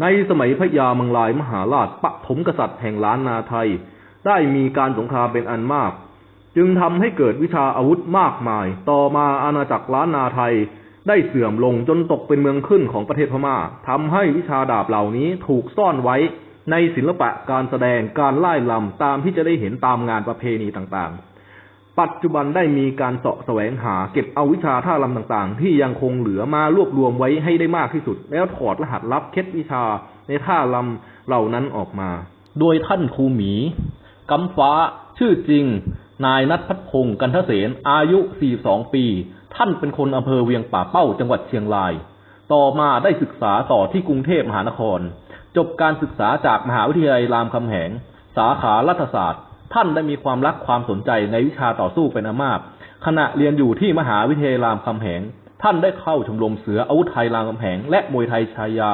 ในสมัยพระยามังลายมหาราชปฐมกษัตริย์แห่งล้านนาไทย ได้มีการสงครามเป็นอันมาก จึงทำให้เกิดวิชาอาวุธมากมาย ต่อมาอาณาจักรล้านนาไทยได้เสื่อมลงจนตกเป็นเมืองขึ้นของประเทศพม่าทำให้วิชาดาบเหล่านี้ถูกซ่อนไว้ในศิลปะการแสดงการไล่ลำตามที่จะได้เห็นตามงานประเพณีต่างๆ ปัจจุบันได้มีการเสาะแสวงหาเก็บเอาวิชาท่าลำต่างๆ ที่ยังคงเหลือมารวบรวมไว้ให้ได้มากที่สุด แล้วถอดรหัสลับเคล็ดวิชาในท่าลำเหล่านั้นออกมา โดยท่านครูหมีกำฟ้าชื่อจริง นายนัทพัฒพงศ์กันทเสนอายุ 42 ปี ท่านเป็นคนอำเภอเวียงป่าเป้าจังหวัดเชียงราย ต่อมาได้ศึกษาต่อที่กรุงเทพมหานคร จบการศึกษาจากมหาวิทยาลัยรามคำแหง สาขารัฐศาสตร์ ท่านได้มีความรักความสนใจในวิชาต่อสู้เป็นอันมากขณะเรียนอยู่ที่มหาวิทยาลัยรามคำแหง ท่านได้เข้าชมรมเสืออาวุธไทยรามคำแหง และมวยไทยชายา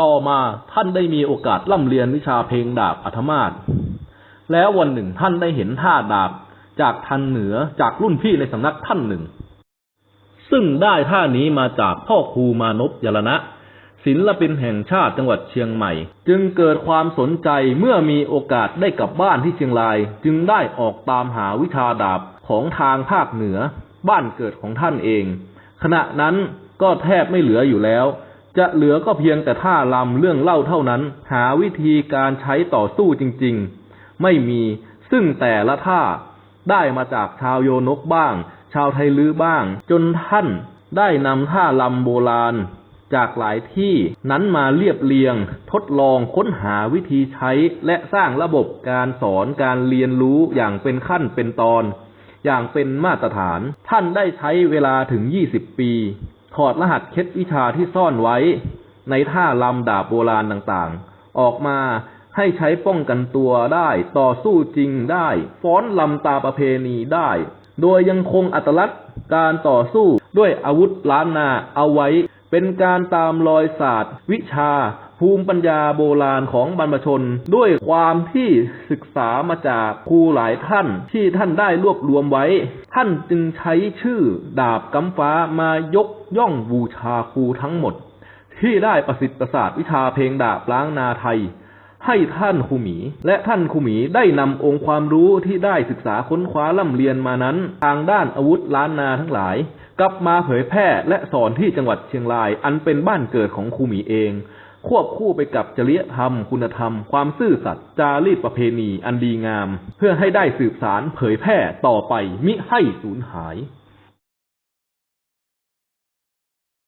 ต่อมาท่านได้มีโอกาสล่ำเรียนวิชาเพลงดาบอัธมาศแล้ววันหนึ่งท่านได้เห็นท่าดาบจากทันเหนือจากรุ่นพี่ในสำนักท่านหนึ่ง ซึ่งได้ท่านี้มาจากพ่อครูมานพยลนะ ศิลปินแห่งชาติจังหวัดเชียงใหม่ จึงเกิดความสนใจเมื่อมีโอกาสได้กลับบ้านที่เชียงราย จึงได้ออกตามหาวิชาดาบของทางภาคเหนือ บ้านเกิดของท่านเอง ขณะนั้นก็แทบไม่เหลืออยู่แล้ว จะเหลือก็เพียงแต่ท่าลำเรื่องเล่าเท่านั้น หาวิธีการใช้ต่อสู้จริงๆ ไม่มีซึ่งแต่ละท่าได้มาจากชาวโยนกบ้าง ชาวไทยลื้อบ้าง จนท่านได้นำท่าลำโบราณ จากหลายที่นั้นมาเรียบเรียง ทดลองค้นหาวิธีใช้ และสร้างระบบการสอนการเรียนรู้อย่างเป็นขั้นเป็นตอน อย่างเป็นมาตรฐาน ท่านได้ใช้เวลาถึง 20 ปี ถอดรหัสเคล็ดวิชาที่ซ่อนไว้ ในท่าลำดาบโบราณต่างๆ ออกมาให้ใช้ป้องกันตัวได้ ต่อสู้จริงได้ ฟ้อนลำตาประเพณีได้ โดยยังคงอัตลักษณ์การต่อสู้ด้วยอาวุธล้านนาเอาไว้ เป็นการตามรอยศาสตร์ วิชา ภูมิปัญญาโบราณของบรรพชน ด้วยความที่ศึกษามาจากครูหลายท่านที่ท่านได้รวบรวมไว้ ท่านจึงใช้ชื่อดาบกำฟ้ามายกย่องบูชาครูทั้งหมด ที่ได้ประสิทธิ์ประสาทวิชาเพลงดาบล้างนาไทย ให้ท่านครูหมีและท่านครูหมีได้นำองค์ความรู้ที่ได้ศึกษาค้นคว้าล่ำเรียนมานั้น ทางด้านอาวุธล้านนาทั้งหลาย กลับมาเผยแพร่และสอนที่จังหวัดเชียงราย อันเป็นบ้านเกิดของครูหมีเอง ควบคู่ไปกับจริยธรรม คุณธรรม ความซื่อสัตย์จารีตประเพณีอันดีงาม เพื่อให้ได้สืบสารเผยแพร่ต่อไปมิให้สูญหาย